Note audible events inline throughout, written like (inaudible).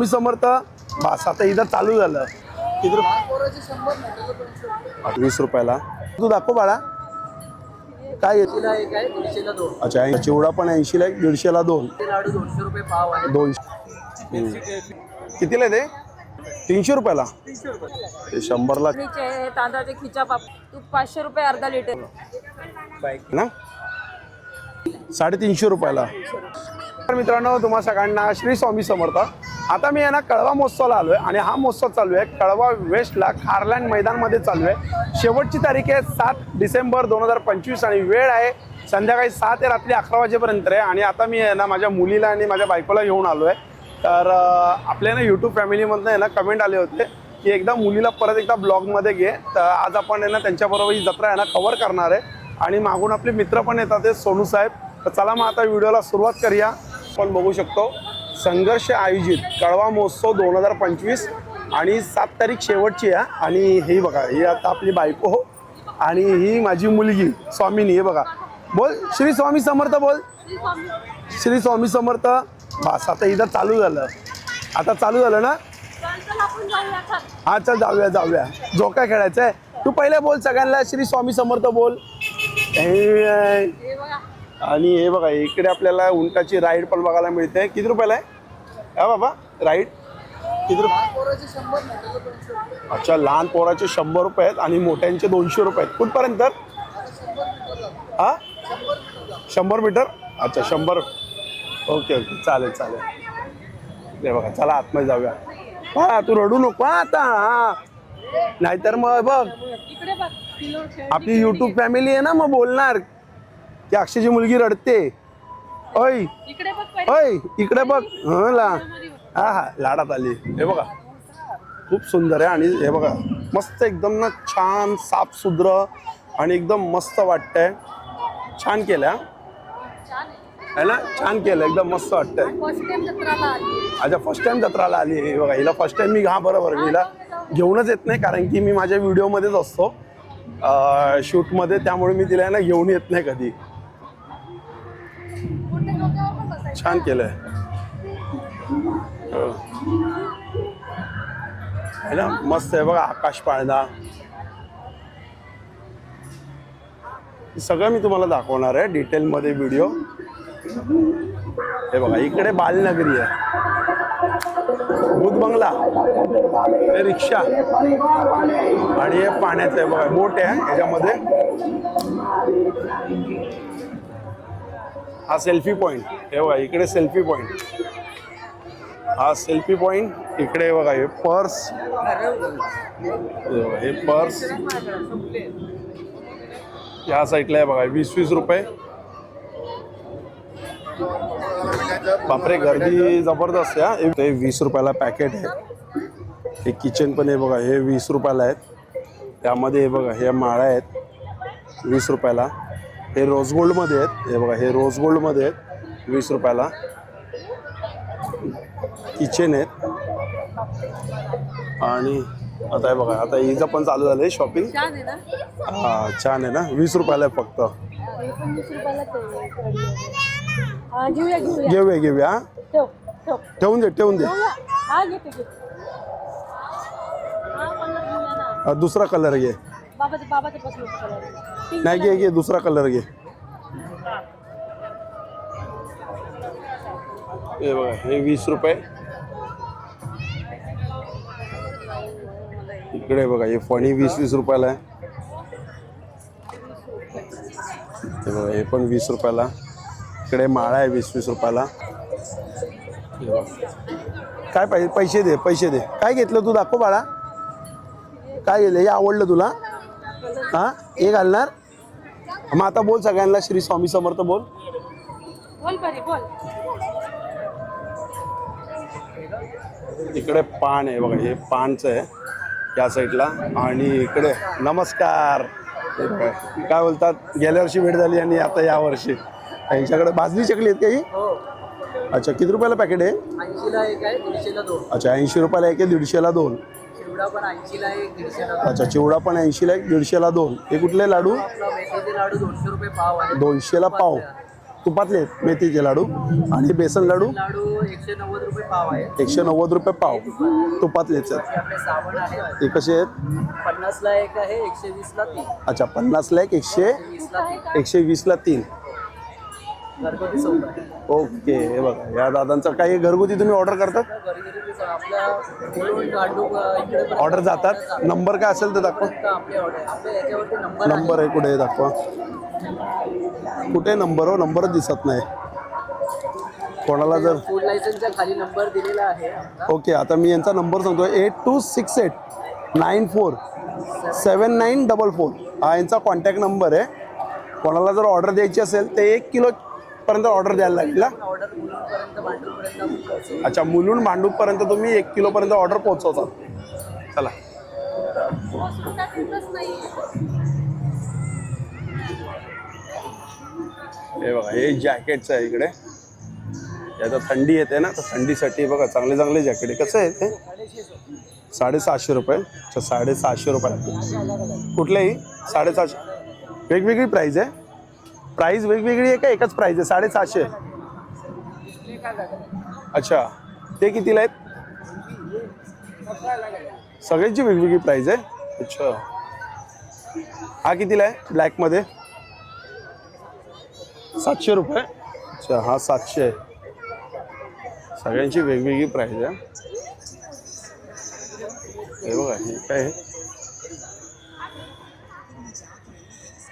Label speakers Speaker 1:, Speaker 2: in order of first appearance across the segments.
Speaker 1: स्वामी समर्थ बस आता इथं चालू झालं. वीस रुपयाला. तू दाखव बाळा. काय येते अच्छा ऐं- चिवडा पण ऐंशीला एक दीडशेला दोन.
Speaker 2: दोनशे. आहे
Speaker 1: कितीला ते? तीनशे रुपयाला. ते शंभरला.
Speaker 3: तांदळाचे खिचा पाप तूप पाचशे रुपये अर्धा लिटर
Speaker 1: ना? साडेतीनशे रुपयाला. तर मित्रांनो तुम्हा सगळ्यांना श्री स्वामी समर्थ. आता मी आहे ना कळवा महोत्सवाला आलो आहे आणि हा महोत्सव चालू आहे. कळवा वेस्टला खारलँड मैदानमध्ये चालू आहे. शेवटची तारीख आहे सात डिसेंबर दोन हजार पंचवीस आणि वेळ आहे संध्याकाळी सहा ते रात्री अकरा वाजेपर्यंत आहे. आणि आता मी आहे ना माझ्या मुलीला आणि माझ्या बायकोला घेऊन आलो आहे तर आपल्या ना यूट्यूब फॅमिलीमधनं यांना ना कमेंट आले होते की एकदा मुलीला परत एकदा ब्लॉगमध्ये घे. तर आज आपण आहे ना त्यांच्याबरोबर ही जत्रा यांना कवर कव्हर करणार आहे. आणि मागून आपले मित्र पण येतात ते सोनू साहेब. तर चला मग आता व्हिडिओला सुरुवात करूया. आपण बघू शकतो. संघर्ष आयोजित कळवा महोत्सव दोन हजार पंचवीस आणि सात तारीख शेवटची आहे आणि हे बघा ही आता आपली बायको हो. आणि ही माझी मुलगी स्वामीनी हे बघा. बोल श्री स्वामी समर्थ बोल. श्री स्वामी समर्थ. बस आता इथं चालू झालं. आता चालू झालं ना? हा चल जाऊया जाऊया. जो काय खेळायचं आहे तू पहिले बोल सगळ्यांना श्री स्वामी समर्थ बोल. हे, आणि हे बघा इकडे आपल्याला उंटाची राईड पण बघायला मिळते. किती रुपयाला आहे? हा बाबा राईड किती रुपये? अच्छा लहान पोराचे शंभर रुपये आहेत आणि मोठ्यांचे दोनशे रुपये आहेत. कुठपर्यंत हा? शंभर मीटर? अच्छा शंभर. Okay okay. चालेल चालेल. हे बघा चला आतमध्ये जाऊया. हा तू रडू नको आता हा. नाहीतर मग बघ. आपली युट्यूब फॅमिली आहे ना मग बोलणार. की अक्षयची मुलगी रडते. ओय.
Speaker 3: इकडे बघ पहिले.
Speaker 1: ओय इकडे बघ. हं ला. हा हा लाडात आली. हे बघा. खूप सुंदर आहे आणि हे बघा मस्त एकदम ना छान साफ सुद्र आणि एकदम मस्त वाटतंय. छान केलं हा. है ना? छान केलं एकदम मस्त वाटतंय. अच्छा फर्स्ट टाइम जत्राला आली. आहे बघा हिला फर्स्ट टाइम मी हा बरोबर. हिला घेऊनच येत नाही कारण की मी माझ्या व्हिडिओमध्येच असतो. शूटमध्ये त्यामुळे मी तिला ना घेऊन येत नाही कधी. छान केलंय. आहे है ना? मस्त आहे बघा आकाश पाळणा. सगळं मी तुम्हाला दाखवणार आहे डिटेलमध्ये व्हिडिओ. हे बघा इकडे बालनगरी आहे. भूत बंगला रिक्षा. आणि हे पाण्याचं आहे बघा बोट आहे याच्यामध्ये हा सेल्फी पॉईंट हे बघा इकडे सेल्फी पॉईंट हा सेल्फी पॉईंट इकडे बघा हे पर्स हे पर्स या साईडला आहे बघा वीस वीस रुपये. बापरे गर्दी जबरदस्त आहे हा. हे- ते वीस रुपयाला पॅकेट आहे. हे किचन पण आहे बघा हे वीस रुपयाला आहेत. त्यामध्ये हे बघा हे माळ्या आहेत वीस रुपयाला. हे रोज गोल्डमध्ये आहेत. हे बघा हे रोज गोल्डमध्ये आहेत. वीस रुपयाला. किचन आहेत. आणि आता हे बघा आता हिचं पण चालू झालं आहे शॉपिंग हा छान आहे ना? वीस रुपयाला आहे फक्त.
Speaker 3: घेऊया घेऊया.
Speaker 1: घेऊया घेऊया.
Speaker 3: ठेव ठेव.
Speaker 1: ठेवून दे ठेवून दे. दुसरा कलर घे.
Speaker 3: बाबाचे बाबाचे
Speaker 1: नाही घे घे दुसरा कलर घे. हे बघा हे वीस रुपये. इकडे बघा हे फणी वीस वीस रुपयाला आहे. हे बघा हे पण वीस रुपयाला. इकडे माळा आहे वीस वीस रुपयाला. काय पाहिजे? पैसे दे पैसे दे. काय घेतलं तू? दाखव बाळा. काय गेलं हे आवडलं तुला? हा? हे घालणार? मग आता बोल सगळ्यांना श्री स्वामी समर्थ बोल.
Speaker 3: बोल बरी बोल.
Speaker 1: इकडे पान आहे बघा हे पानचं आहे. या साईडला. आणि इकडे नमस्कार. काय बोलतात? गेल्या वर्षी भेट झाली आणि आता या वर्षी. यांच्याकडे भाजली चकली आहेत काही?
Speaker 2: हो.
Speaker 1: अच्छा किती रुपयाला पॅकेट आहे?
Speaker 2: ऐंशीला एक आहे दीडशेला दोन.
Speaker 1: अच्छा ऐंशी रुपयाला एक आहे दीडशेला दोन.
Speaker 2: चिवडा पण ऐंशीला एक दीडशेला दोन.
Speaker 1: अच्छा चिवडा पण ऐंशीला एक दीडशेला दोन. हे कुठले लाडू?
Speaker 2: आपला मेथीचे लाडू दोनशे रुपये पाव आहे.
Speaker 1: दोनशेला पाव. तुपातले आहेत मेथीचे लाडू. आणि बेसन लाडू?
Speaker 4: लाडू एकशे नव्वद रुपये पाव आहे.
Speaker 1: एकशे नव्वद रुपये पाव. तुपातलेच आहेत.
Speaker 4: आपले साबण
Speaker 1: कसे आहेत?
Speaker 4: पन्नासला एक आहे एकशे वीसला तीन.
Speaker 1: अच्छा पन्नासला एक एकशे?
Speaker 4: वीसला तीन.
Speaker 1: एकशे वीसला तीन.
Speaker 4: आहे
Speaker 1: ओके हे बघा. या दादांचं काही घरगुती तुम्ही ऑर्डर करतात?
Speaker 4: घरी घरी तेच आपल्या
Speaker 1: ऑर्डर जातात. नंबर काय असेल ते दाखवा.
Speaker 4: नंबर आहे.
Speaker 1: कुठे दाखवा. कुठे नंबर हो? नंबरच दिसत नाही. कोणाला जर
Speaker 4: फूड लायसन्सच्या खाली नंबर दिलेला आहे.
Speaker 1: ओके आता मी यांचा नंबर सांगतो eight two six eight nine four seven nine double four हा यांचा कॉन्टॅक्ट नंबर आहे. कोणाला जर ऑर्डर द्यायची असेल ते एक किलो पर्यंत ऑर्डर द्यायला लागेल ना
Speaker 4: ऑर्डर
Speaker 1: अच्छा मुलून मांडूपर्यंत तुम्ही एक किलोपर्यंत ऑर्डर पोहोचवतात चला. हे बघा हे जॅकेटचं आहे इकडे. आता थंडी येते ना तर थंडीसाठी बघा चांगले चांगले जॅकेट आहे. कसं आहे ते? साडेसहाशे रुपये. अच्छा साडेसहाशे रुपये कुठलेही? साडेसहाशे. वेगवेगळी प्राईज आहे. प्राईज वेगवेगळी आहे का एकच प्राईज आहे? साडेसहाशे. अच्छा. ते कितीला आहेत? सगळ्यांची वेगवेगळी प्राईज आहे? अच्छा. हा कितीला आहे? ब्लॅकमध्ये सातशे रुपये. अच्छा हा सातशे. आहे सगळ्यांची वेगवेगळी प्राईज आहे. हे बघा हे काय आहे?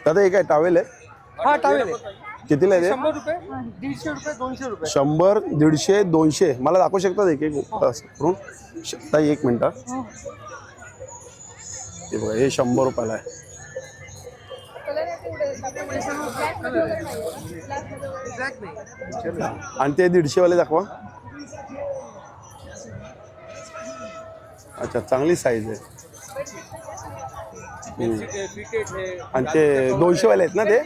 Speaker 1: दादा हे काय टावेल आहे?
Speaker 2: हा टावेल
Speaker 1: कितीला आहे ते?
Speaker 2: शंभर रुपये दीडशे रुपये दोनशे रुपये.
Speaker 1: शंभर दीडशे दोनशे. मला दाखवू शकतात एक एक असं करून? श- ताई एक मिनटं हे. बघा हे शंभर रुपयाला आहे.
Speaker 2: ब्लॅक नाही
Speaker 1: आणि ते दीडशेवाले दाखवा. अच्छा चांगली साईज आहे. हम्म.
Speaker 2: फिटेड आहे.
Speaker 1: आणि ते दोनशेवाले आहेत ना ते?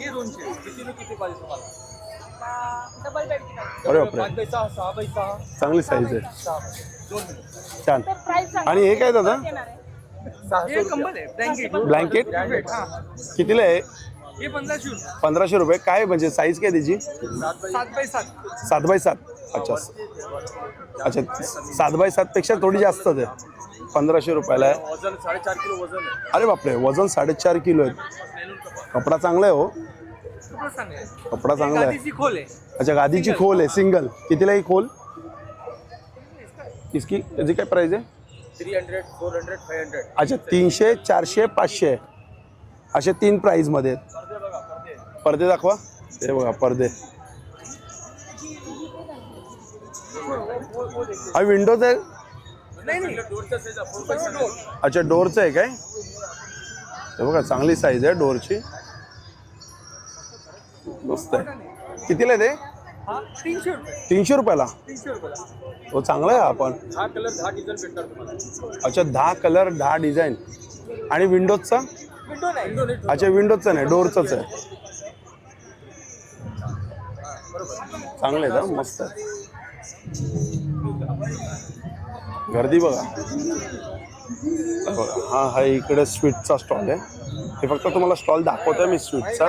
Speaker 2: हे दोनशे किती लो किती पाहिजे तुम्हाला?
Speaker 1: अरे बापरे.
Speaker 2: पाच सहा
Speaker 1: चांगली साईज आहे.
Speaker 2: सहा पैसा. दोन मिनिट
Speaker 1: छान. आणि हे काय दादा?
Speaker 2: हे कंबल आहे. ब्लँकेट
Speaker 1: ब्लँकेट
Speaker 2: हा.
Speaker 1: कितीला आहे?
Speaker 2: हे पंधराशे रुपये.
Speaker 1: पंधराशे रुपये. काय म्हणजे साईज काय त्याची?
Speaker 2: सात बाय सात
Speaker 1: सात. बाय सात. अच्छा. अच्छा. सात बाय सातपेक्षा थोडी जास्त आहे. पंधराशे रुपयाला आहे.
Speaker 2: वजन साडेचार किलो वजन आहे.
Speaker 1: अरे बापरे. वजन साडेचार किलो आहे. कपडा चांगला आहे हो.
Speaker 2: कपडा चांगला आहे. खोल आहे.
Speaker 1: अच्छा गादीची खोल आहे सिंगल कितीला ही खोल? इसकी त्याची काय प्राईस आहे?
Speaker 2: Three hundred four hundred five hundred
Speaker 1: अच्छा तीनशे चारशे पाचशे. असे तीन प्राईजमध्ये पडदे दाखवा. ते बघा पडदे हा विंडोज आहे? अच्छा डोरचं आहे काय? हे बघा चांगली साईज आहे डोरची मस्त आहे. कितीला आहे ते?
Speaker 2: तीनशे
Speaker 1: तीनशे रुपयाला.
Speaker 2: हो
Speaker 1: तो चांगला आहे
Speaker 2: आपण
Speaker 1: अच्छा दहा कलर दहा डिझाईन. आणि विंडोजचा? अच्छा विंडोजचा नाही डोरचंच आहे. चांगलं आहे ना मस्त आहे. गर्दी बघा. हा बघा हा हा इकडे स्वीटचा स्टॉल आहे. हे फक्त तुम्हाला स्टॉल दाखवतोय मी स्वीटचा.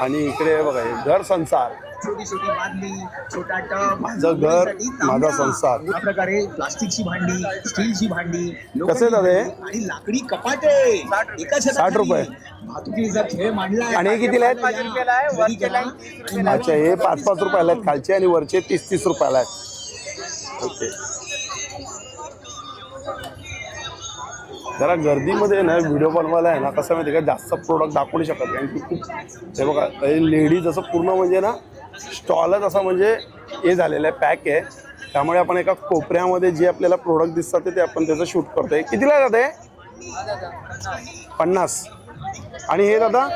Speaker 1: आणि इकडे बघा हे घर संसार.
Speaker 5: छोटी छोटी बादली छोटा टब.
Speaker 1: माझं घर माझा संसार.
Speaker 5: या प्रकारे प्लास्टिकची भांडी स्टीलची भांडी
Speaker 1: कसे दादा हे?
Speaker 5: आणि लाकडी कपाटे. एका छताखाली.
Speaker 1: साठ रुपये.
Speaker 5: वाहतुकीचा खेळ मांडला
Speaker 1: आणि हे कितीला आहेत? अच्छा हे पाच पाच रुपयाला आहेत खालचे आणि वरचे तीस तीस रुपयाला आहेत. ओके. जरा गर्दीमध्ये ना व्हिडिओ बनवायला आहे ना कसं माहिती का? जास्त प्रोडक्ट दाखवू नाही शकत. कारण की खूप हे बघा लेडीज असं पूर्ण म्हणजे ना स्टॉलच असं म्हणजे हे झालेलं आहे पॅक आहे. त्यामुळे आपण एका कोपऱ्यामध्ये जे आपल्याला प्रोडक्ट दिसतात ते- ते आपण त्याचं शूट करतोय. कितीला जाते? पन्नास. आणि हे दादा?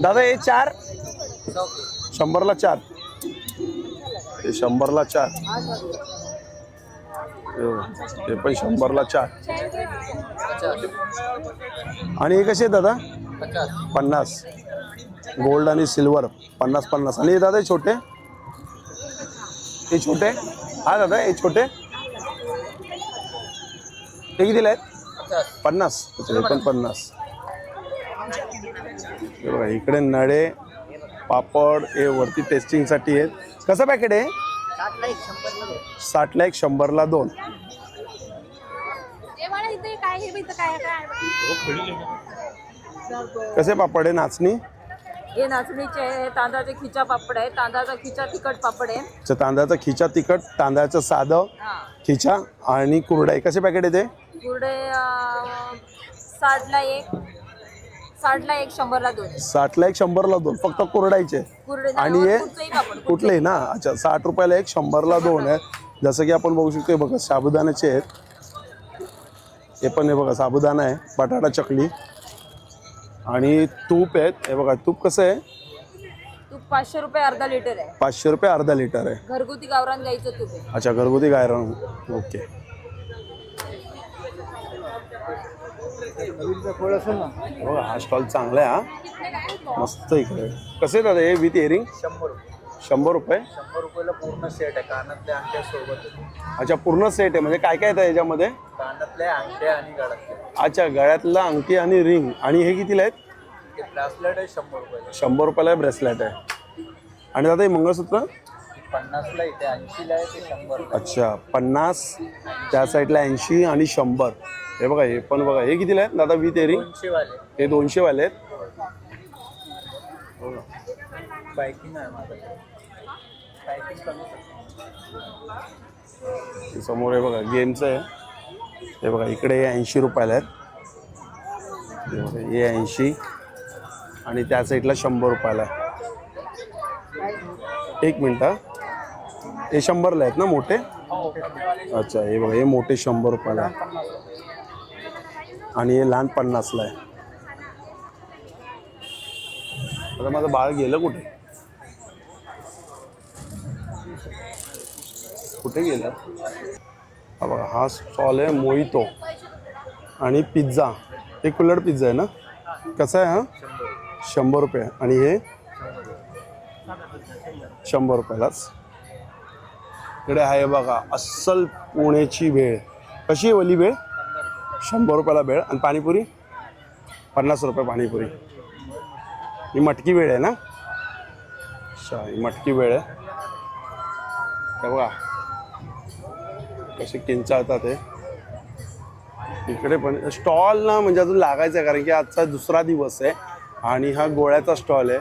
Speaker 1: दादा हे चार? शंभरला चार. हे शंभरला चार. हे पण शंभरला चार. आणि हे कसे आहेत दादा? पन्नास. गोल्ड आणि सिल्वर पन्नास पन्नास. आणि हे दादा हे छोटे? हे छोटे? हा दादा हे छोटे? हे कितीला आहेत? पन्नास. अच्छा, हे पण पन्नास. इकडे नळे पापड हे वरती टेस्टिंगसाठी आहेत. कसं पॅकेट आहे? साठला एक शंभरला दोन.
Speaker 3: हे बाळा इथे काय हे इथं काय काय
Speaker 1: कसे पापड आहे नाचणी?
Speaker 4: हे नाचणीचे तांदळाचे खिचा पापड आहे तांदळाचा खिचा तिखट पापड आहे.
Speaker 1: अच्छा, तांदळाचा खिचा तिखट तांदळाचं साधं
Speaker 4: हा.
Speaker 1: खिचा आणि कुरडाई. कसे पॅकेट आहे ते?
Speaker 4: कुरडे साठला एक साठला एक शंभरला दोन
Speaker 1: साठला एक शंभरला दोन. फक्त कुरडाईचे
Speaker 4: कुरडे
Speaker 1: आणि हे कुठले ना अच्छा साठ रुपयाला एक शंभरला दोन आहे. जसं की आपण बघू शकतो हे बघा साबुदाण्याचे आहेत. हे पण हे बघा साबुदाणा आहे बटाटा चकली. आणि तूप आहेत. हे बघा तूप कसं आहे?
Speaker 4: तूप पाचशे रुपये अर्धा लिटर आहे.
Speaker 1: पाचशे रुपये अर्धा लिटर आहे.
Speaker 4: घरगुती गावरान गाईचं तूप आहे.
Speaker 1: अच्छा घरगुती गायरण ओके. बघा हा स्टॉल चांगला आहे हा. मस्त इकडे. कसे दादा हे विथ इयरिंग
Speaker 2: शंभर रुपये.
Speaker 1: शंभर रुपये?
Speaker 2: शंभर रुपयाला पूर्ण सेट आहे कानातल्या अंगठ्या सोबत.
Speaker 1: अच्छा पूर्ण सेट आहे म्हणजे काय काय येतं याच्यामध्ये?
Speaker 2: कानातल्या अंगठ्या आणि गळ्यातल्या
Speaker 1: अच्छा गळ्यातला अंगठी आणि रिंग आणि हे कितीला आहेत?
Speaker 2: ब्रासलेट आहे शंभर रुपयाला.
Speaker 1: शंभर रुपयाला ब्रेसलेट आहे. आणि दादा हे मंगळसूत्र?
Speaker 2: पन्नासला इथे ऐंशीला आहे ते शंभर
Speaker 1: अच्छा पन्नास त्या साईडला ऐंशी आणि शंभर. हे बघा हे पण बघा हे कितीला आहेत? दादा
Speaker 2: दोनशे वाले
Speaker 1: हे दोनशे वाले आहेत.
Speaker 2: बायकिंग आहे माझं. बायकिंग कमी
Speaker 1: हे समोर हे बघा गेमचं आहे. हे बघा इकडे हे ऐंशी रुपयाला आहेत. हे बघा हे ऐंशी आणि त्या साईडला शंभर रुपयाला आहे. एक मिनिट हा. हे शंभरला आहेत ना मोठे? अच्छा हे बघा हे मोठे शंभर रुपयाला आहे. आणि हे लहान पन्नासला आहे. आता माझं बाळ गेलं कुठे? कुठे गेलं? हा बघा हा स्टॉल आहे मोहितो आणि पिझ्झा. हे कुल्लड पिझ्झा आहे ना? कसा आहे हा? शंभर रुपये. आणि हे? शंभर रुपयालाच. इकडे आहे बघा अस्सल पुण्याची भेळ. कशी आहे वली भेळ? शंभर रुपयाला भेळ. आणि पाणीपुरी? पन्नास रुपये पाणीपुरी. ही मटकी वेळ आहे ना? अच्छा ही मटकी वेळ आहे. बघा. कसे किंचाळतात हे. इकडे पण स्टॉल ना म्हणजे अजून लागायचं आहे कारण की आजचा दुसरा दिवस आहे. आणि हा गोळ्याचा स्टॉल आहे.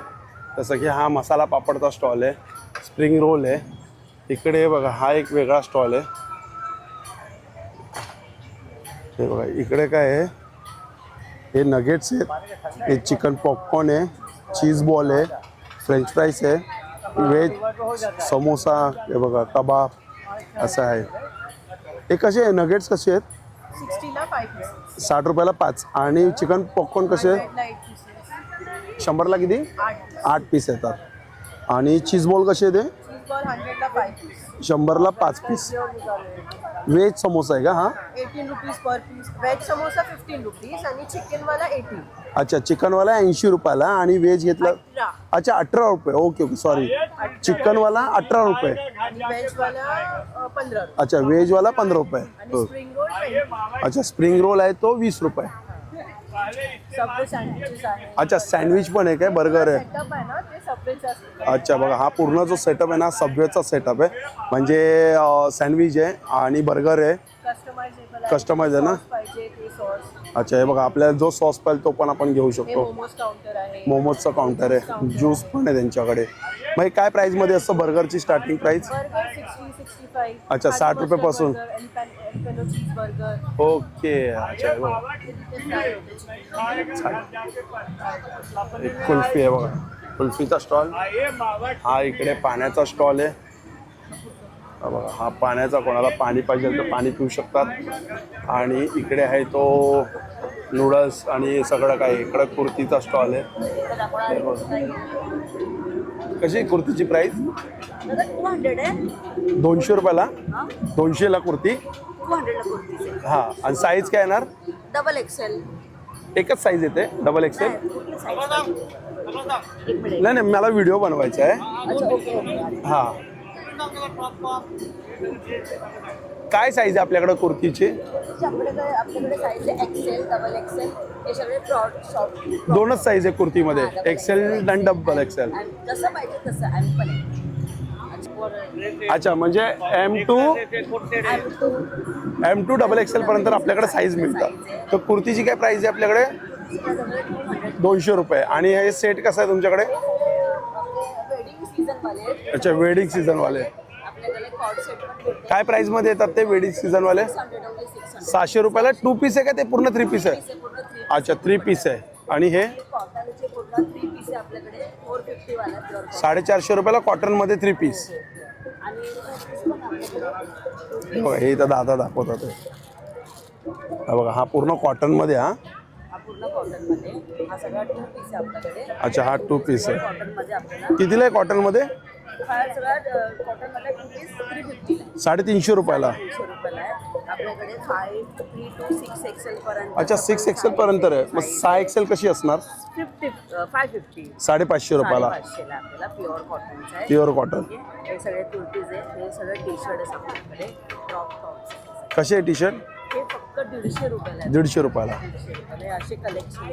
Speaker 1: जसं की हा मसाला पापडचा स्टॉल आहे. स्प्रिंग रोल आहे. इकडे बघा हा एक वेगळा स्टॉल आहे. हे बघा इकडे काय आहे? हे नगेट्स आहेत हे चिकन पॉपकॉर्न आहे चीज बॉल आहे फ्रेंच फ्राईज आहे व्हेज समोसा हे बघा कबाब असं आहे. हे कसे आहे? नगेट्स कसे आहेत? साठ रुपयाला पाच. आणि चिकन पॉपकॉर्न कसे शंभरला किती?
Speaker 6: आठ
Speaker 1: पीस येतात. आणि चीज बॉल कसे आहे ते
Speaker 6: चीज बॉल हंड्रेडला फाईव्ह पीस
Speaker 1: शंभरला पाच पीस व्हेज समोसा आहे का? हा?
Speaker 6: Eighteen rupees per piece veg samosa fifteen rupees आणि चिकनवाला एटीन
Speaker 1: अच्छा चिकनवाला ऐंशी रुपयाला आणि व्हेज घेतलं
Speaker 6: अठरा.
Speaker 1: अच्छा अठरा रुपये. ओके ओके सॉरी चिकनवाला अठरा रुपये.
Speaker 6: आणि व्हेजवाला अ, पंधरा रुपये.
Speaker 1: अच्छा व्हेजवाला पंधरा रुपये.
Speaker 6: आणि
Speaker 1: हो.
Speaker 6: स्प्रिंग रोल ट्वेंटी
Speaker 1: अच्छा स्प्रिंग रोल आहे तो वीस रुपये.
Speaker 6: सबवे सँडविचेस आहे.
Speaker 1: अच्छा सँडविच पण आहे काय? बर्गर आहे.
Speaker 6: सेटअप आहे ना ते. सबवेचं असतं
Speaker 1: अच्छा बघा हा पूर्ण जो सेटअप आहे ना सबवेचा सेटअप आहे. म्हणजे सँडविच आहे आणि बर्गर आहे. Customize आहे ना? अच्छा हे बघा आपल्याला जो सॉस पाहिजे तो पण आपण घेऊ शकतो. मोमोजचं काउंटर आहे. ज्यूस पण आहे त्यांच्याकडे. मग हे काय प्राईसमध्ये असतं बर्गरची स्टार्टिंग प्राईस
Speaker 6: फाईव्ह
Speaker 1: अच्छा, 60 रुपयापासून. ओके अच्छा बघा. एक कुल्फी आहे बघा. कुल्फीचा स्टॉल. हा इकडे पाण्याचा स्टॉल आहे. हा बघा हा पाण्याचा कोणाला पाणी पाहिजे तर पाणी पिऊ शकतात. आणि इकडे आहे तो नूडल्स आणि सगळं काय इकडे कुर्तीचा स्टॉल आहे. हे. कशी कुर्तीची प्राईस दोनशे रुपयाला? दोनशेला कुर्ती? हां आणि साईज काय येणार?
Speaker 4: डबल एक्सेल
Speaker 1: एकच साईज येते डबल एक्सेल नाही नाही मला व्हिडिओ बनवायचा आहे.
Speaker 4: हा.
Speaker 1: हां काय साईज आहे आपल्याकडे कुर्तीची? दोनच साईज आहे कुर्तीमध्ये. एक्सेल आणि डबल एक्सेल अच्छा म्हणजे M to
Speaker 4: M to
Speaker 1: M to double XL पर्यंत आपल्याकडे साईज मिळतात तर कुर्तीची काय प्राइस आहे आपल्याकडे? दोनशे रुपये. आणि हे सेट कसं आहे तुमच्याकडे?
Speaker 4: वेडिंग सीझन वाले
Speaker 1: अच्छा वेडिंग सीझनवाले काय प्राइसमध्ये येतात ते वेडिंग सीझनवाले सहाशे रुपयाला टू पीस आहे. का ते पूर्ण थ्री पीस आहे? अच्छा थ्री पीस आहे. आणि हे? साडेचारशे रुपयाला कॉटनमध्ये थ्री पीस हे इथं दादा दाखवतात. बघा हा पूर्ण कॉटनमध्ये हा.
Speaker 4: पूर्ण कॉटनमध्ये हा सगळा टू पीस आहे आपल्याकडे.
Speaker 1: अच्छा हा टू पीस आहे.
Speaker 4: आपल्याला
Speaker 1: कितीला आहे कॉटनमध्ये?
Speaker 4: हा सगळा कॉटनमध्ये टू पीस थ्री फिफ्टीला आहे.
Speaker 1: साडेतीनशे रुपयाला.
Speaker 4: तीनशे रुपयाला आहे. आपल्याकडे five three two six XL पर्यंत
Speaker 1: अच्छा सिक्स एक्सेल पर्यंत आहे. मग सहा एक्सेल कशी असणार?
Speaker 4: फिफ्टी फाय फिफ्टी
Speaker 1: साडेपाचशे रुपयाला.
Speaker 4: पाचशेला आपल्याला प्युअर कॉटनचं आहे.
Speaker 1: प्युअर कॉटन
Speaker 4: हे सगळे कुर्तीज आहे. हे सगळे टी शर्ट आहे आपल्याकडे. क्रॉप टॉप्स
Speaker 1: कसे आहे टी शर्ट
Speaker 4: हे फक्त दीडशे रुपयाला आहे.
Speaker 1: दीडशे रुपयाला.
Speaker 4: दीडशे रुपयाला हे असे कलेक्शन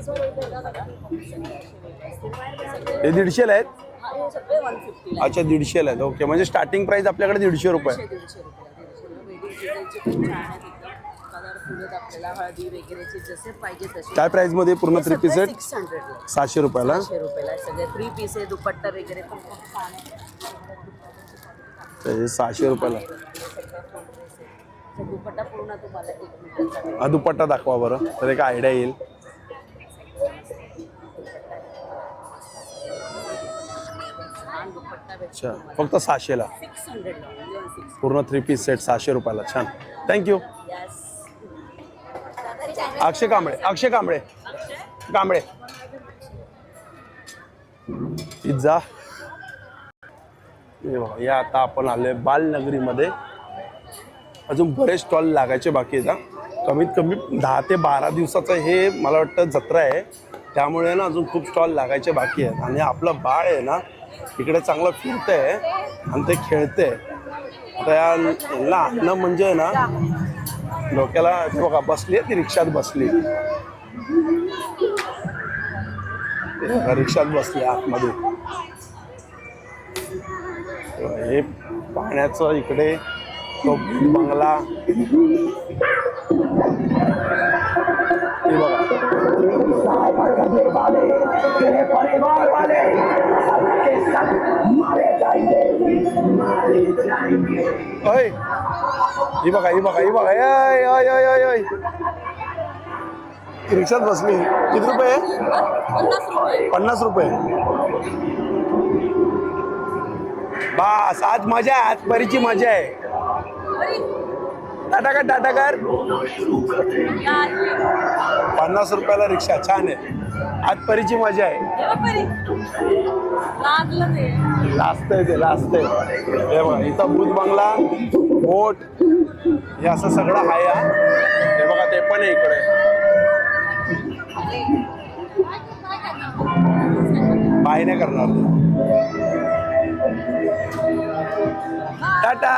Speaker 1: हे दीडशेला आहेत?
Speaker 4: हे सगळे वन फिफ्टीला
Speaker 1: अच्छा दीडशेला आहेत. ओके म्हणजे स्टार्टिंग प्राइस आपल्याकडे दीडशे रुपये
Speaker 4: दीडशे दीडशे रुपयाला दीडशे वेडिंग सीझनचे खूप छान आहेत एकदम कलर फुलं आपल्याला हळदी वगैरेचे जसे पाहिजे तसे.
Speaker 1: काय प्राइसमध्ये पूर्ण थ्री पीस आहेत?
Speaker 4: सिक्स हंड्रेडला
Speaker 1: सहाशे रुपयाला?
Speaker 4: सहाशे रुपयाला आहे. सगळे थ्री पीस आहे दुपट्टा वगैरे पण खूप छान आहे.
Speaker 1: तर हे सहाशे रुपयाला.
Speaker 4: दुपट्टा पूर्ण तुम्हाला एक मीटरचा भेटेल.
Speaker 1: हा दुपट्टा दाखवा बरं. तर एक आयडिया येईल. अच्छा फक्त सहाशेला. पूर्ण थ्री पीस सेट सहाशे रुपयाला. छान. Thank you Akshay Kamble Akshay Kamble. Kamble. Pizza. या आता आपण आलोय बालनगरीमध्ये. अजून बरेच स्टॉल लागायचे बाकी आहेत कमीत कमी दहा ते बारा दिवसाचं हे मला वाटतं जत्रा आहे. त्यामुळे ना अजून खूप स्टॉल लागायचे बाकी आहेत. आणि आपलं बाळ आहे ना इकडे चांगलं फिरतंय आणि ते खेळतंय. आता यांना आणणं म्हणजे ना डोक्याला बघा बसली आहे ती रिक्षात बसली. रिक्षात बसली आतमध्ये. हे पाण्याचं इकडे तो बंगला. हे बघा. अय ही बघा ही बघा ही बघा. अय अय अय अय अय रिक्षात बसली. किती रुपये?
Speaker 4: पन्नास रुपये.
Speaker 1: पन्नास रुपये आज मजा आहे. आज परीची मजा आहे. टाटा कर टाटा कर पन्नास रुपयाला रिक्षा छान आहे. आज परीची मजा आहे.
Speaker 4: लागलं ते
Speaker 1: लास्ट आहे ते. लास्ट आहे हे बघा इथं भूत बंगला बोट हे असं सगळं आहे हे. बघा ते पण आहे इकडे. बाय नाही करणार. टाटा.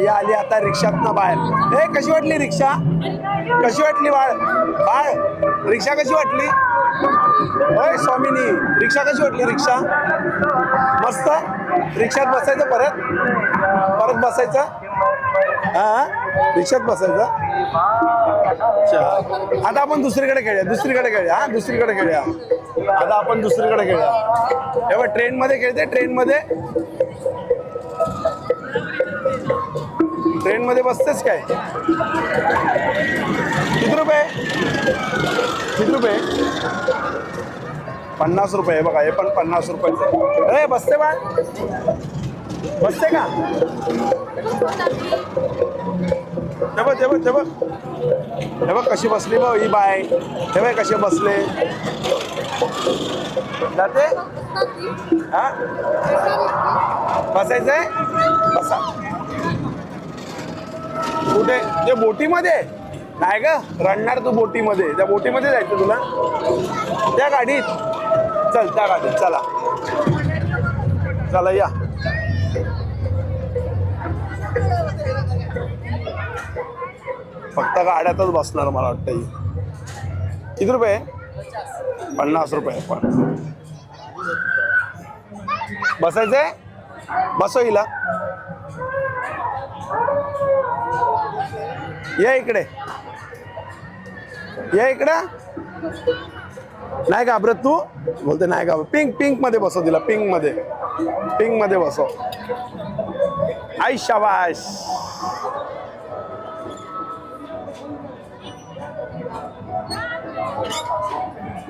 Speaker 1: या आली आता रिक्षातनं बाहेर. हे कशी वाटली रिक्षा? कशी वाटली बाळ? बाळ रिक्षा कशी वाटली? होय स्वामिनी रिक्षा कशी वाटली रिक्षा? मस्त? रिक्षात बसायचं परत? परत बसायचं? हा? रिक्षात बसायचं? अच्छा. आता आपण दुसरीकडे खेळूया दुसरीकडे खेळूया हा? दुसरीकडे खेळूया. आता आपण दुसरीकडे खेळूया. हे बघ ट्रेनमध्ये खेळते ट्रेनमध्ये. ट्रेनमध्ये बसतेस काय? किती रुपये? किती रुपये? पन्नास रुपये बघा हे पण पन्नास रुपये अरे बसते बा बसते का? हे बघ हे बघ बघ. कशी बसली बा ही बाय. तेव्हा कसे बसले. जाते हा? बसायचंय? बसा. कुठे? ते बोटीमध्ये? नाही का रडणार तू बोटीमध्ये. त्या बोटीमध्ये जायचं तुला. त्या गाडीत. चल त्या गाडीत. चला. चला या. फक्त गाड्यातच बसणार मला वाटतं किती रुपये? पन्नास रुपये पण. बसायचंय? बसो हिला. ये इकडे. ये इकडे. नाही घाबरत तू? बोलते नाही घाबर पिंक पिंकमध्ये बसव तिला पिंकमध्ये पिंकमध्ये बसव. आई शाबाश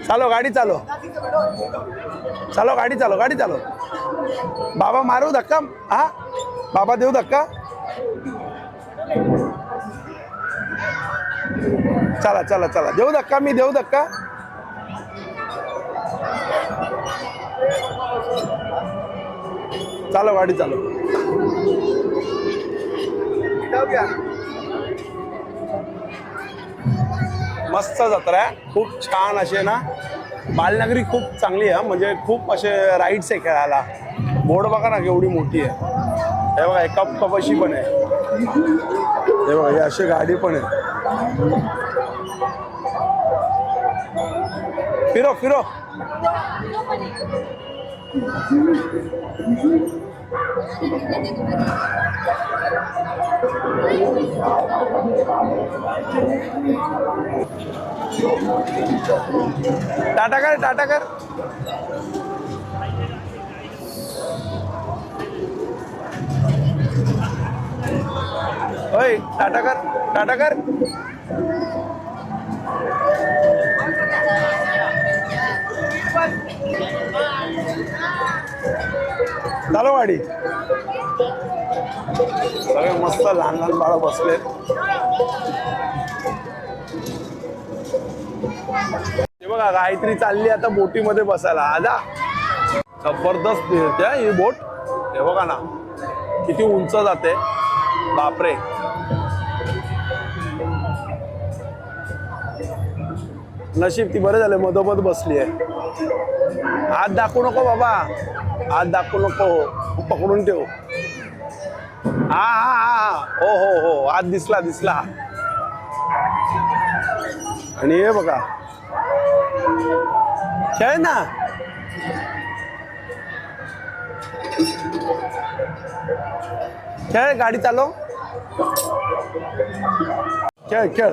Speaker 1: चालो गाडी चालो. चालो गाडी चालो गाडी चालो. बाबा मारू धक्का हा? बाबा देऊ धक्का. चला चला चला. देऊ धक्का मी देऊ धक्का. चालो गाडी चालो. मस्त जत्रा आहे. खूप छान असे ना बालनगरी खूप चांगली आहे म्हणजे खूप असे राईड्स आहे खेळायला. बोर्ड बघा ना केवढी मोठी आहे. हे बघा एका कपाशी पण आहे. हे बघा हे अशी गाडी पण आहे. फिरो फिरो. टाटा कर टाटा कर होय टाटा कर टाटा कर चालो गाडी सगळे मस्त लहान लहान बाळ बसले. हे बघा गायत्री चालली आता बोटीमध्ये बसायला. आजा जबरदस्त दिसते हा ही बोट. हे बघा ना किती उंच जाते. बापरे. नशीब ती बरं झालं मधोमध बसली आहे हात दाखवू नको बाबा. हात दाखवू नको. पकडून ठेव. हा हा हा हा. हो हो हो. हात दिसला दिसला. आणि हे बघा. खेळ ना. खेळ गाडी चालव. खेळ खेळ.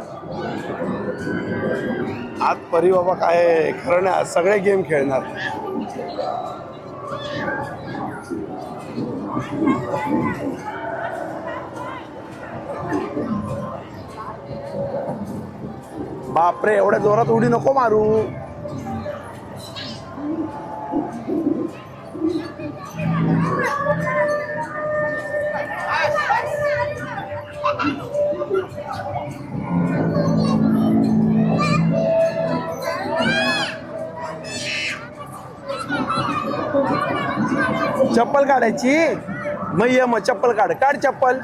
Speaker 1: आज परी बाबा काय खरं नाही सगळे गेम खेळणार. बापरे एवढ्या जोरात उडी नको मारू चप्पल काढायची? मग ये मग चप्पल काढ. काढ चप्पल.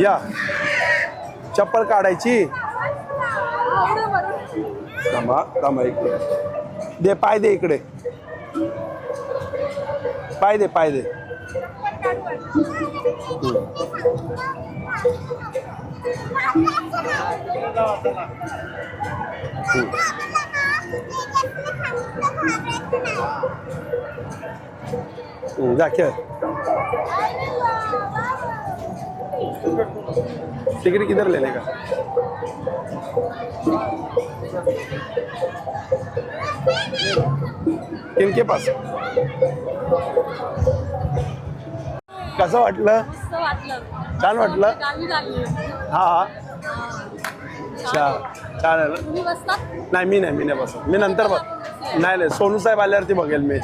Speaker 1: या. चप्पल काढायची. थांबा थांबा इकडे दे पाय दे इकडे. पाय दे पाय दे. हम्म, जा खेळ टिकट किधर लेने का किनके पास कसं वाटलं? छान वाटलं? हा हा. छान छान नाही मी नाही मी नाही बसत. मी नंतर बघ नाही नाही सोनू साहेब आल्यावरती बघेल मी.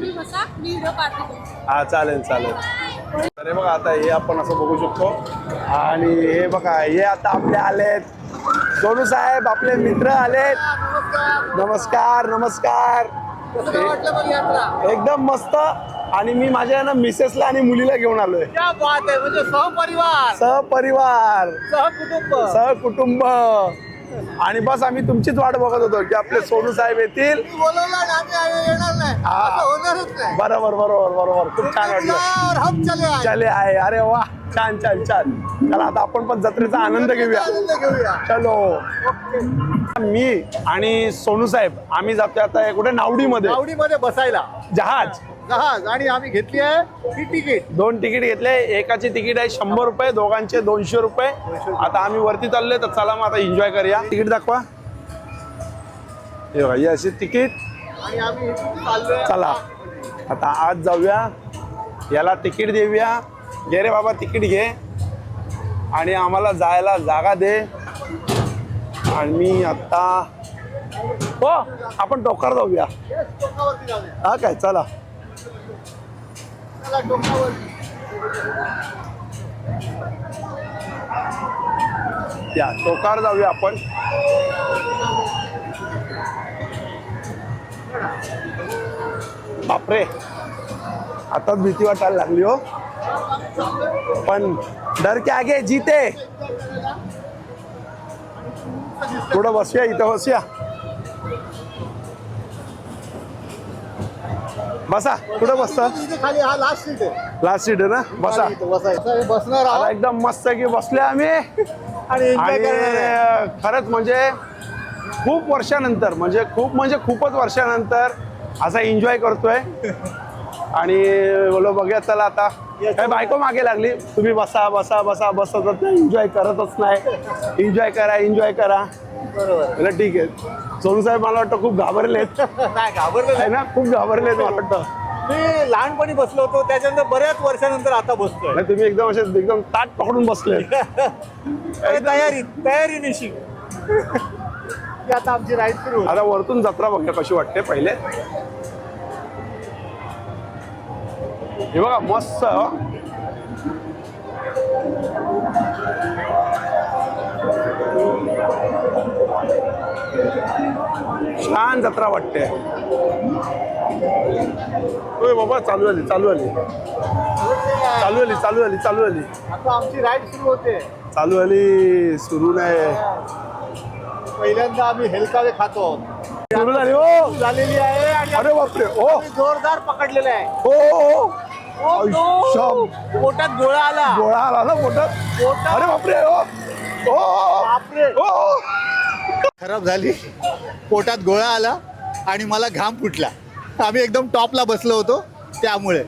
Speaker 3: तुम्ही बसा मी व्हिडिओ पाठवतो
Speaker 1: हा चालेल चालेल. हे बघा आता हे आपण असं बघू शकतो. आणि हे बघा हे आता आपले आलेत. सोनू साहेब आपले मित्र आलेत. नमस्कार. नमस्कार एकदम मस्त. आणि मी माझ्या ना मिसेसला आणि मुलीला घेऊन आलोय.
Speaker 7: क्या बात आहे म्हणजे सहपरिवार.
Speaker 1: सहपरिवार.
Speaker 7: सहकुटुंब.
Speaker 1: सहकुटुंब. आणि बस आम्ही तुमचीच वाट बघत होतो की आपले सोनू साहेब येतील. बरोबर बरोबर बरोबर. खूप छान वाटलं.
Speaker 7: चले
Speaker 1: आहे. अरे वा. छान छान छान. चला आता आपण पण जत्रेचा आनंद घेऊया. चलो. मी आणि सोनू साहेब आम्ही जातोय आता कुठे? नावडीमध्ये.
Speaker 7: आवडीमध्ये बसायला.
Speaker 1: जहाज.
Speaker 7: जहाज आणि आम्ही घेतली आहे ही तिकीट.
Speaker 1: दोन तिकीट घेतले एकाची तिकीट आहे शंभर रुपये दोघांचे दोनशे रुपये. आता आम्ही वरती चाललोय तर चला मग आता एन्जॉय करूया. तिकीट दाखवा. हे बघा ही अशी तिकीट.
Speaker 7: आणि आम्ही चाललोय
Speaker 1: चला आता आज जाऊया. याला तिकीट देऊया. घे रे बाबा तिकीट घे. आणि आम्हाला जायला जागा दे. आणि मी आता हो आपण टोकार जाऊया. हा काय चला. या टोकार जाऊया आपण. बापरे. आताच भीती वाटायला लागली हो. पण डर के आगे जीते. थोडं बसूया इथं बसूया. बसा. कुठं बसता?
Speaker 7: खाली हा लास्ट सीट आहे
Speaker 1: लास्ट सीट आहे ना? बसा.
Speaker 7: बसायचं बसणार
Speaker 1: आता एकदम मस्त की बसले आम्ही.
Speaker 7: आणि एन्जॉय
Speaker 1: आणि
Speaker 7: करणार आहे.
Speaker 1: खरंच म्हणजे खूप वर्षानंतर म्हणजे खूप म्हणजे खूपच वर्षानंतर असा एन्जॉय करतोय. आणि बोलो बघूया चला आता. काय बायको मागे लागली. तुम्ही बसा बसा बसा बसतच नाही एन्जॉय करतच नाही. एन्जॉय करा एन्जॉय करा.
Speaker 7: बरोबर.
Speaker 1: ठीक आहे. सोनू साहेब मला वाटतं खूप घाबरलेत. (laughs)
Speaker 7: नाही घाबरलं
Speaker 1: ना? खूप घाबरलेत मला वाटतं.
Speaker 7: मी लहानपणी बसलो होतो. त्याच्यानंतर बऱ्याच वर्षानंतर आता बसतोय
Speaker 1: नाही, तुम्ही एकदम असे एकदम ताट पकडून बसले (laughs)
Speaker 7: तयारी तयारी निशी. (laughs) आता आमची राईड सुरू.
Speaker 1: आता वरतून जत्रा बघूया कशी वाटते पहिले. हे बघा मस्त छान जत्रा वाटते. होय बाबा चालू आली चालू आली चालू आली चालू आली चालू आली
Speaker 7: आता आमची राईड सुरू होते.
Speaker 1: चालू आली सुरू नाही.
Speaker 7: पहिल्यांदा आम्ही हेलकावे खातो. आहोत
Speaker 1: सुरू झाली हो.
Speaker 7: झालेली आहे आणि
Speaker 1: अरे बापरे ओ
Speaker 7: आम्ही जोरदार पकडलेलं आहे.
Speaker 1: हो हो.
Speaker 7: तो पोटात गोळा आला.
Speaker 1: गोळा आला ना पोटात
Speaker 7: पोटात
Speaker 1: अरे बापरे ओ ओ
Speaker 7: बापरे.
Speaker 1: ओ ओ.
Speaker 7: खराब झाली. पोटात गोळा आला आणि मला घाम फुटला. आम्ही एकदम टॉपला बसलो होतो त्यामुळे.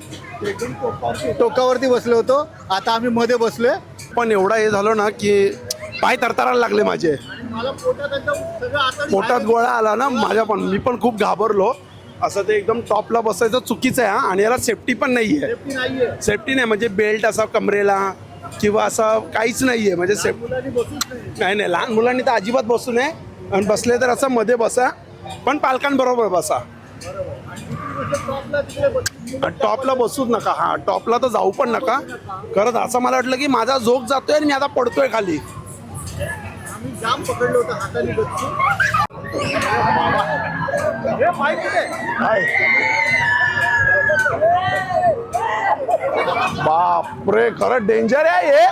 Speaker 7: टोकावरती बसलो होतो. आता आम्ही मध्ये बसलोय.
Speaker 1: पण एवढा हे झालं ना की पाय तरतरायला लागले माझे.
Speaker 7: मला पोटात एकदम सगळं आता
Speaker 1: पोटात गोळा आला ना माझ्या पण. मी पण खूप घाबरलो. असं ते एकदम टॉपला बसायचं चुकीचं आहे हा. आणि याला सेफ्टी पण नाहीये.
Speaker 7: सेफ्टी नाहीये.
Speaker 1: सेफ्टी नाही म्हणजे बेल्ट असा कमरेला किंवा असं काहीच नाहीये म्हणजे सेफ
Speaker 7: मुलांनी बसूच नाही.
Speaker 1: नाही नाही लहान मुलांनी तर अजिबात बसू नये. आणि बसले तर असं मध्ये बसा. पण पालकांबरोबर बसा.
Speaker 7: टॉपला तिकडे बस-
Speaker 1: टॉपला बसूच नका हा. टॉपला तर जाऊ पण नका. खरंच असं मला वाटलं की माझा झोक जातोय आणि मी आता पडतोय खाली. हाय. बापरे खरं डेंजर आहे हे.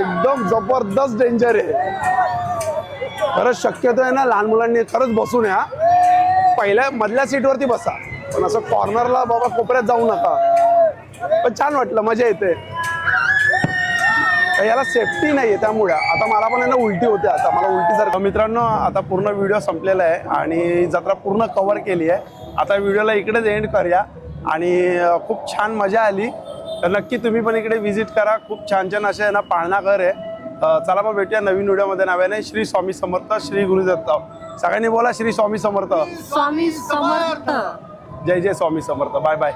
Speaker 1: एकदम जबरदस्त डेंजर आहे. खरंच शक्यतो आहे ना लहान मुलांनी खरंच बसून या. पहिल्या मधल्या सीटवरती बसा. पण असं कॉर्नरला बाबा कोपऱ्यात जाऊ नका. पण छान वाटलं मजा येते. तर याला सेफ्टी नाही आहे त्यामुळे. आता मला पण आहे ना उलटी होते आता. मला उलटी जर मित्रांनो आता पूर्ण व्हिडिओ संपलेला आहे आणि जत्रा पूर्ण कव्हर केली आहे. आता व्हिडिओला इकडेच एंड करूया. आणि खूप छान मजा आली. तर नक्की तुम्ही पण इकडे व्हिजिट करा. खूप छान छान असे आहे ना पाळणा घर आहे चला मग भेटूया नवीन व्हिडिओमध्ये नव्याने श्री स्वामी समर्थ श्री गुरुदत्त. सगळ्यांनी बोला श्री स्वामी समर्थ.
Speaker 3: स्वामी समर्थ.
Speaker 1: जय जय स्वामी समर्थ. Bye bye